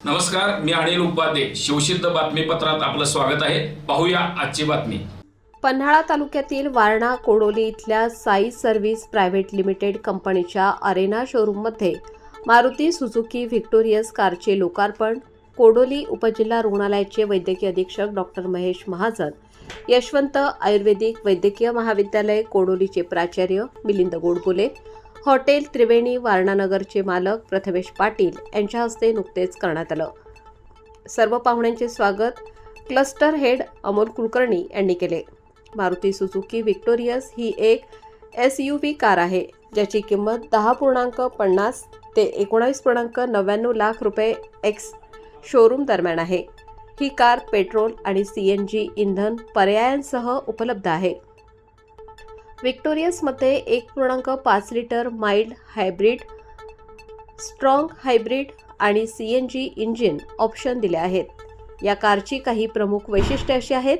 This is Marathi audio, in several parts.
नमस्कार मी अनिल उपाध्ये. शिवसिद्ध बातमीपत्रात आपलं स्वागत आहे. पाहूया आजची बातमी. पन्हाळा तालुक्यातील वारणा कोडोली इथल्या साई सर्व्हिस प्रायव्हेट लिमिटेड कंपनीच्या अरेना शोरूममध्ये मारुती सुझुकी व्हिक्टोरियस कारचे लोकार्पण कोडोली उपजिल्हा रुग्णालयाचे वैद्यकीय अधीक्षक डॉक्टर महेश महाजन यशवंत आयुर्वेदिक वैद्यकीय महाविद्यालय कोडोलीचे प्राचार्य मिलिंद गोडबोले हॉटेल त्रिवेणी वारणानगरचे मालक प्रथमेश पाटील यांच्या हस्ते नुकतेच करण्यात आलं. सर्व पाहुण्यांचे स्वागत. क्लस्टर हेड अमोल कुलकर्णी यांनी केले. मारुती सुझुकी व्हिक्टोरियस ही एक एस यू व्ही कार आहे ज्याची किंमत दहा पूर्णांक पन्नास ते एकोणावीस पूर्णांक नव्याण्णव लाख रुपये एक्स शोरूम दरम्यान आहे. ही कार पेट्रोल आणि सी एन जी इंधन पर्यायांसह उपलब्ध आहे. व्हिक्टोरियसमध्ये एक पूर्णांक पाच litre mild hybrid strong hybrid आणि C N G engine option दिले आहेत. या कारची काही प्रमुख वैशिष्ट्ये अशी आहेत.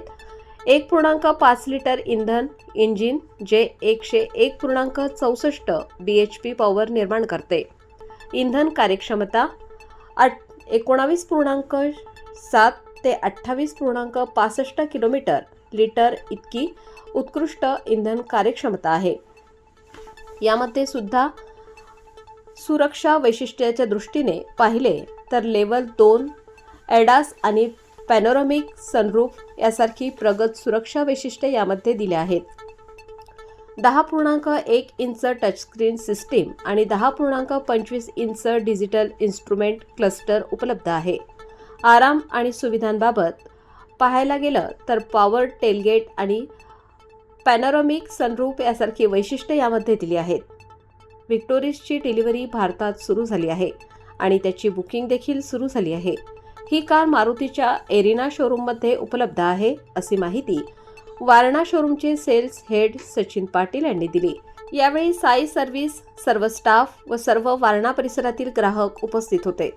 एक पूर्णांक पाच लिटर इंधन इंजिन जे एकशे एक पूर्णांक चौसष्ट बी एच पी पॉवर निर्माण करते. इंधन कार्यक्षमता अट एकोणावीस पूर्णांक सात ते अठ्ठावीस पूर्णांक पासष्ट किलोमीटर लिटर इतकी उत्कृष्ट इंधन कार्यक्षमता आहे. यामध्ये सुद्धा सुरक्षा वैशिष्ट्याच्या दृष्टीने पाहिले तर लेवल दोन ॲडास आणि पॅनोरमिक सनरूफ यासारखी प्रगत सुरक्षा वैशिष्ट्ये यामध्ये दिल्या आहेत. दहा पूर्णांक एक इंच टचस्क्रीन सिस्टीम आणि दहा पूर्णांक पंचवीस इंच डिजिटल इन्स्ट्रुमेंट क्लस्टर उपलब्ध आहे. आराम आणि सुविधांबाबत पाहायला गेलं तर पॉवर टेलगेट आणि पॅनोरमिक सनरूप यासारखी वैशिष्ट्ये यामध्ये दिली आहेत. व्हिक्टोरिसची डिलिव्हरी भारतात सुरू झाली आहे आणि त्याची बुकिंग देखील सुरू झाली आहे. ही कार मारुतीच्या एरिना शोरूममध्ये उपलब्ध आहे अशी माहिती वारणा शोरूमचे सेल्स हेड सचिन पाटील यांनी दिली. यावेळी साई सर्व्हिस सर्व स्टाफ व सर्व वारणा परिसरातील ग्राहक उपस्थित होते.